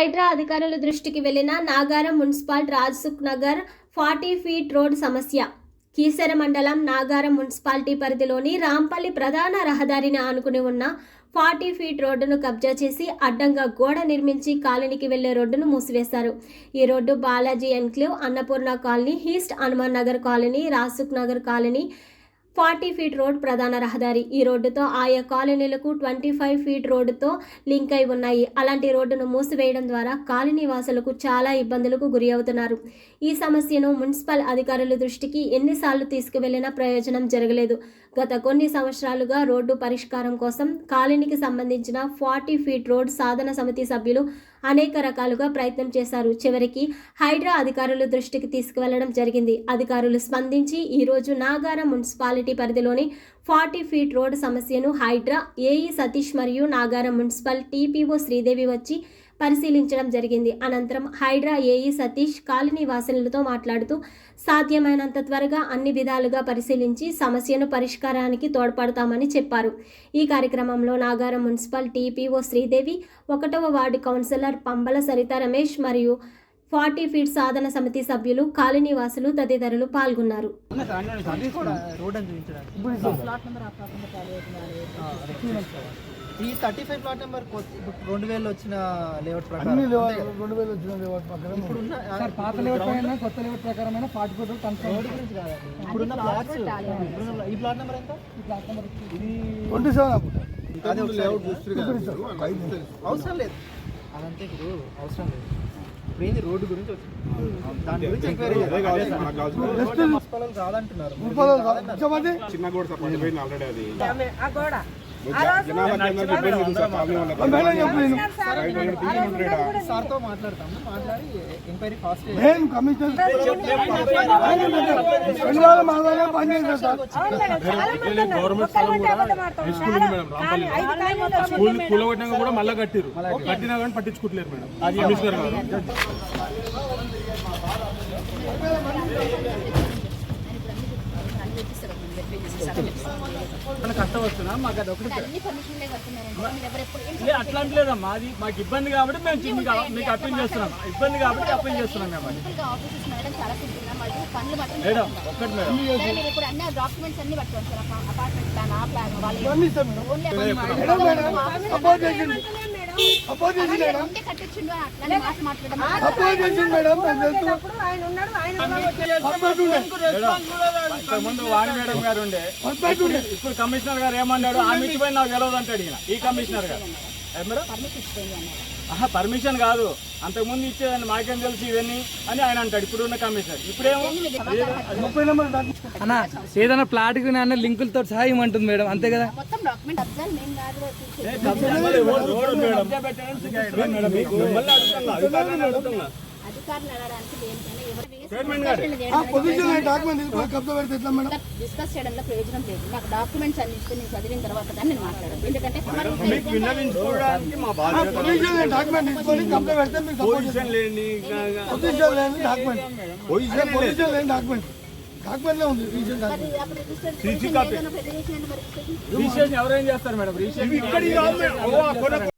హైడ్రా అధికారుల దృష్టికి వెళ్ళిన Nagaram municipal Rajsukh Nagar forty feet road సమస్య. కీసర మండలం నాగారం మున్సిపాలిటీ పరిధిలోని రాంపల్లి ప్రధాన రహదారిని ఆనుకుని ఉన్న ఫార్టీ ఫీట్ రోడ్డును కబ్జా చేసి అడ్డంగా గోడ నిర్మించి కాలనీకి వెళ్ళే రోడ్డును మూసివేశారు. ఈ road Balaji enclave Annapurna colony east Hanuman Nagar colony Rasuk Nagar colony forty feet road ప్రధాన రహదారి. ఈ రోడ్డుతో ఆయా కాలనీలకు ట్వంటీ ఫైవ్ ఫీట్ రోడ్డుతో లింక్ అయి ఉన్నాయి. అలాంటి రోడ్డును మూసివేయడం ద్వారా కాలనీ వాసులకు చాలా ఇబ్బందులకు గురి అవుతున్నారు. ఈ సమస్యను మున్సిపల్ అధికారుల దృష్టికి ఎన్నిసార్లు తీసుకువెళ్ళినా ప్రయోజనం జరగలేదు. గత కొన్ని సంవత్సరాలుగా రోడ్డు పరిష్కారం కోసం కాలనీకి సంబంధించిన ఫార్టీ ఫీట్ రోడ్ సాధన సమితి సభ్యులు అనేక రకాలుగా ప్రయత్నం చేశారు. చివరికి హైడ్రా అధికారుల దృష్టికి తీసుకువెళ్ళడం జరిగింది. అధికారులు స్పందించి ఈరోజు నాగారం మున్సిపాలిటీ పరిధిలోని ఫార్టీ ఫీట్ రోడ్ సమస్యను హైడ్రా ఏఈ సతీష్ మరియు నాగారం మున్సిపల్ టీపీఓ శ్రీదేవి వచ్చి పరిశీలించడం జరిగింది. అనంతరం హైడ్రా ఏఈ సతీష్ కాలనీ వాసులతో మాట్లాడుతూ సాధ్యమైనంత త్వరగా అన్ని విధాలుగా పరిశీలించి సమస్యను పరిష్కారానికి తోడ్పడతామని చెప్పారు. ఈ కార్యక్రమంలో నాగారం మున్సిపల్ టీపీఓ శ్రీదేవి ఒకటవ వార్డు కౌన్సిలర్ పంబల సరిత రమేష్ మరియు ఫార్టీ ఫీట్ సాధన సమితి సభ్యులు కాలనీ వాసులు తదితరులు పాల్గొన్నారు. రోడ్ అని చూపించడానికి ప్లాట్ నెంబర్ ఆ ప్లాట్ నెంబర్ ఖాళీ అవుతుంది ఈ థర్టీ ఫైవ్ ప్లాట్ నెంబర్ రెండు వేలు వచ్చిన లేఅవుట్ ప్రకారం అన్ని లేవా- అంతే కదా? రెండు వేలు వచ్చిన లేవట్ ప్రకారం ఇప్పుడున్న సార్ పాత లేఅవుట్ పైన కొత్త లేఅవుట్ ప్రకారమైన ఫార్టీ ఫోర్ కన్ఫర్మ్ రోడ్ గురించి కాదండి ఇప్పుడున్న ప్లాట్స్ ఇప్పుడున్న ప్లా- ఈ ప్లాట్ నెంబర్ ఎంత ట్వంటీ సెవెన్ అనుకుంటా అది ఒకసారి అవసరం లేదు. అదంతా ఇప్పుడు అవసరం లేదు. ఇప్పుడు ఏంది రోడ్డు గురించి వచ్చింది. దాని గురించి ఎంక్వైరీ కాదంటున్నారు చిన్న పడిపోయింది ఆల్రెడీ అది. ఆ గోడ. సార్తో మాట్లాడతాము మాట్లాడి ఎంక్వైరీ ఫాస్ట్ నేను కమిషనర్ మాదానే గవర్నమెంట్ కూడా స్కూల్ మేడం కూలగొట్టినాక కూడా మళ్ళీ కట్టిరు కట్టినా కానీ పట్టించుకుంటలేరు మేడం కమిషనర్ గారు వస్తున్నా మాకు అది ఒకటి అట్లాంటి లేదమ్మా. అది మాకు ఇబ్బంది కాబట్టి మేము మీకు అప్పీల్ చేస్తున్నాం. ఇబ్బంది కాబట్టి అప్పీల్ చేస్తున్నాం మేము మాత్రం మేడం ఒక్కటి మేడం. ఆ ఇస్తాం మేడం చేసింది చేసింది వాణి గారు ఉండే. పర్ఫెక్ట్ ఉండే ఇప్పుడు కమిషనర్ గారు ఏమన్నాడు? ఆమె ఇచ్చిపోయి నాకు తెలియదు అంటే అడిగిన ఈ కమిషనర్ గారు. మేడం ఆహా, పర్మిషన్ కాదు. అంతకుముందు ఇచ్చేదాన్ని మాకేం తెలుసు ఇవన్నీ అని ఆయన అంటాడు. ఇప్పుడు ఉన్న కమిషనర్. ఇప్పుడేమో ముప్పై నెంబర్ దాకా అన్న ఏదైనా ప్లాట్కి అన్న లింకులతో సహా ఇవ్వమంటుంది మేడం. అంతే కదా? మొత్తం డాక్యుమెంట్ అబ్జర్వ్ మేము కాదు అధికారులు అడగడానికి దేనికైనా ఆ పొజిషన్ డాక్యుమెంట్ తీసుకొని కబ్జా పెడితే ఎట్లా మేడం డిస్కస్ చేయడంలో ప్రయోజనం లేదు నాకు డాక్యుమెంట్స్ అన్ని ఇస్తే నేను చదివిన తర్వాత దాన్ని నేను మాట్లాడాను ఎందుకంటే మరి మీకు విన్నవించుకోవడానికి మా ఆ బాధ్యత పొజిషన్ డాక్యుమెంట్ తీసుకొని కబ్జా పెడితే మీకు సపోర్ట్ పొజిషన్ లేని పొజిషన్ లేని డాక్యుమెంట్ పొజిషన్ పొజిషన్ లేని డాక్యుమెంట్ డాక్యుమెంట్ ఉంది రీజన్ మరి అప్పుడు రిజిస్టర్ ఏదైనా ఫెడరేషన్ అంటే మరి రిజిస్ట్రేషన్ రిజిస్ట్రేషన్ ఎవరేం చేస్తారు మేడం రిజిస్ట్రేషన్